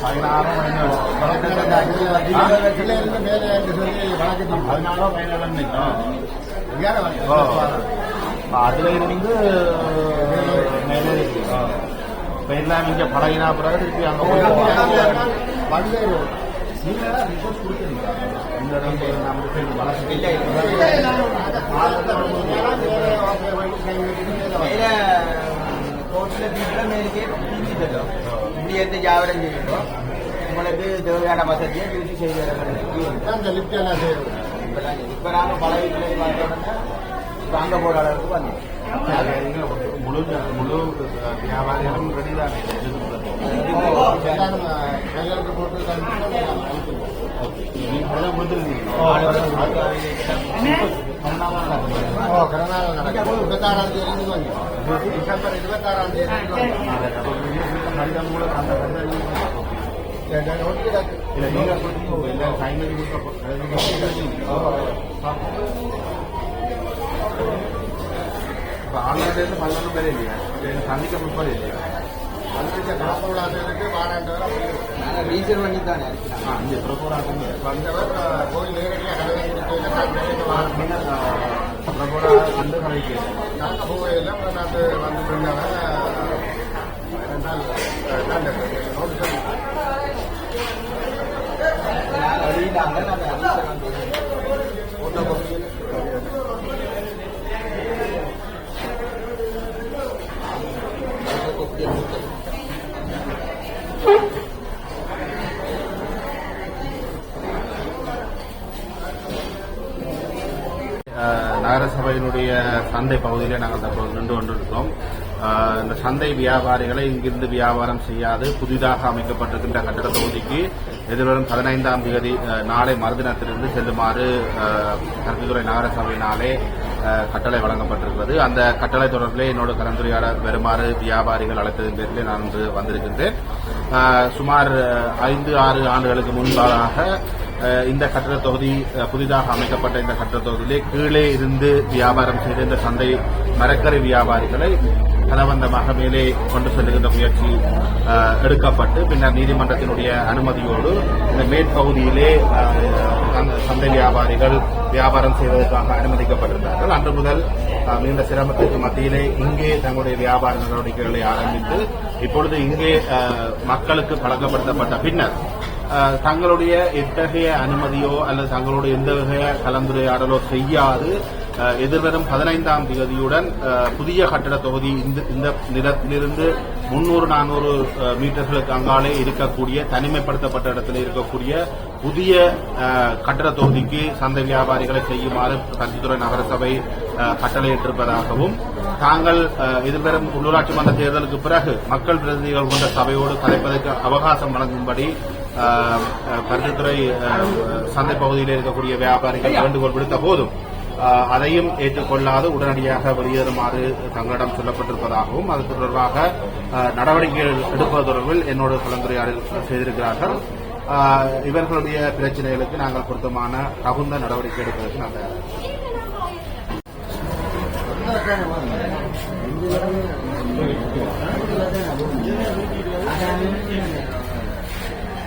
பதினாறும் பதினேழு மேலே சொல்லி வழக்கத்தில் பதினாறோ பதினேழு நிற்கும் அதுல இருந்து மேலே இப்போ எல்லாம் இங்கே பழகினா பிறகு திருப்பி அங்கே ரிப்போர்ட் கொடுத்துருங்க இந்த நம்ம வளர்ச்சி கோட்டில் வீட்டில் மேலுக்கே பிரிஞ்சுட்டோம் இப்படி எடுத்து ஜாவிரம் செய்யணும் உங்களுக்கு தேவையான வசதியை பிரித்து செய்து இந்த லிப்ட் எல்லாம் செய்யறது இப்போலாம் இப்போ நாங்கள் பல வீட்டில் பார்த்தோம்னா இப்போ அங்கே போகிற அளவுக்கு வந்தோம் முழு முழு வியாபாரிகளும் ரெடி தான் எல்லாரும் கையெழுத்து போட்டு நீங்கள் ஓ கருணாநிதி நடக்கும் இருபத்தாறாம் தேதி இருந்து வந்து டிசம்பர் இருபத்தாறாம் தேதி இருந்து வந்து ஒட்டி கிடக்கு இல்ல நீங்க கொடுத்தீங்க இல்ல சைன் பண்ணி கொடுக்க இப்போ ஆன்லைன்ல இருந்து பதினொன்று பேர் இல்லையா சந்திக்க முப்பது இல்லையா அந்த காப்போடாது நாங்கள் போய் நேரடியாக நாட்டு வந்து நாங்கள் நகரசபையினுடைய சந்தை பகுதியில் நாங்கள் தற்போது நின்று கொண்டிருக்கிறோம். இந்த சந்தை வியாபாரிகளை இங்கிருந்து வியாபாரம் செய்யாது. புதிதாக அமைக்கப்பட்டிருக்கின்ற கட்டட தொகுதிக்கு எதிர்வரும் பதினைந்தாம் தேதி நாளை மறுதினத்திலிருந்து செல்லுமாறு அஹ், கல்வித்துறை நகரசபையினாலே கட்டளை வழங்கப்பட்டிருக்கிறது. அந்த கட்டளை தொடர்பிலே என்னோட கலந்துரையாட வருமாறு வியாபாரிகள் அழைத்ததன் பேரிலே நான் இன்று வந்திருக்கின்றேன். சுமார் ஐந்து ஆறு ஆண்டுகளுக்கு முன்பாக இந்த கட்டட தொகுதி புதிதாக அமைக்கப்பட்ட இந்த கட்டட தொகுதியிலே கீழே இருந்து வியாபாரம் செய்த இந்த சந்தை மரக்கறி வியாபாரிகளை பலவந்தமாக மேலே கொண்டு செல்லுகின்ற முயற்சி எடுக்கப்பட்டு பின்னர் நீதிமன்றத்தினுடைய அனுமதியோடு இந்த மேற்பகுதியிலே சந்தை வியாபாரிகள் வியாபாரம் செய்வதற்காக அனுமதிக்கப்பட்டிருந்தார்கள். அன்று முதல் நீண்ட மிகுந்த சிரமத்திற்கு மத்தியிலே இங்கே தங்களுடைய வியாபார நடவடிக்கைகளை ஆரம்பித்து இப்பொழுது இங்கே மக்களுக்கு பழக்கப்படுத்தப்பட்ட பின்னர் தங்களுடைய எத்தகைய அனுமதியோ அல்லது தங்களுடைய எந்த வகைய கலந்துரையாடலோ செய்யாது. எதிர்வரும் பதினைந்தாம் தேதியுடன் புதிய கட்டட தொகுதி இந்த இந்த நிலத்திலிருந்து முன்னூறு நானூறு மீட்டர்களுக்கு அங்காலே இருக்கக்கூடிய தனிமைப்படுத்தப்பட்ட இடத்தில் இருக்கக்கூடிய புதிய கட்டட தொகுதிக்கு சந்தை வியாபாரிகளை செய்யுமாறு கல்வித்துறை நகரசபை கட்டளையிட்டிருப்பதாகவும் தாங்கள் எதிர்வரும் உள்ளூராட்சி மன்ற தேர்தலுக்கு பிறகு மக்கள் பிரதிநிதிகள் கொண்ட சபையோடு கலைப்பதற்கு அவகாசம் வழங்கும்படி அஹ், சந்தை பகுதியில் இருக்கக்கூடிய வியாபாரிகள் வேண்டுகோள் விடுத்த போதும் அதையும் ஏற்றுக்கொள்ளாது உடனடியாக வெளியேறுமாறு தங்களிடம் சொல்லப்பட்டிருப்பதாகவும் அது தொடர்பாக நடவடிக்கைகள் எடுப்பது தொடர்பில் என்னோடு கலந்துரையாடல் செய்திருக்கிறார்கள் இவர்களுடைய பிரச்சனைகளுக்கு நாங்கள் பொருத்தமான தகுந்த நடவடிக்கை எடுப்பதற்கு நாங்கள் வந்து